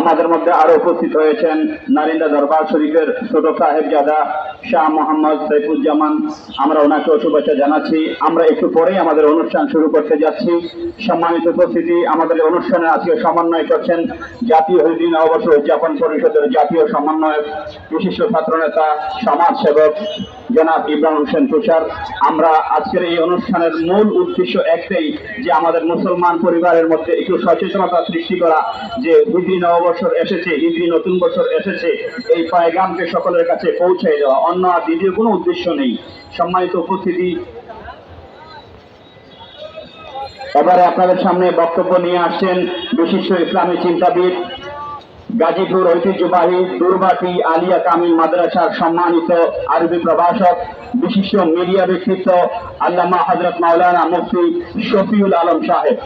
আমাদের মধ্যে আরও উপস্থিত হয়েছেন নারিন্দা দরবার শরীফের ছোট সাহেব জাদা শাহ মোহাম্মদ সাইফুজ্জামান। আমরা ওনাকে শুভেচ্ছা জানাচ্ছি। আমরা একটু পরেই আমাদের অনুষ্ঠান শুরু করতে যাচ্ছি। সম্মানিত উপস্থিতি, আমাদের অনুষ্ঠানে আজকে সমন্বয় করছেন জাতীয় হৃদয় নববর্ষ উদযাপন পরিষদের জাতীয় সমন্বয়ক, বিশিষ্ট ছাত্রনেতা সমাজ সেবক জনাব ইব্রাহিম হোসেন তুষার, আমরা আজকের এই অনুষ্ঠানের মূল উদ্দেশ্য একটাই, যে আমাদের মুসলমান পরিবারের মধ্যে একটু সচেতনতা সৃষ্টি করা, যে হিজরি নববর্ষ এসেছে হিজরি নতুন বছর এসেছে, এই পায়গামকে সকলের কাছে পৌঁছে দেওয়া, অন্য আর দ্বিতীয় কোনো উদ্দেশ্য নেই। সম্মানিত উপস্থিতি। এবারে আপনাদের সামনে বক্তব্য নিয়ে আসছেন বিশিষ্ট ইসলামী চিন্তাবিদ গাজীপুর ঐতিহ্যবাহী দুর্বাটি আলিয়া কামিল মাদ্রাসার সম্মানিত আরবি প্রভাষক, বিশিষ্ট মিডিয়া ব্যক্তিত্ব আল্লামা হজরত মাওলানা মুফতি শফিউল আলম সাহেব।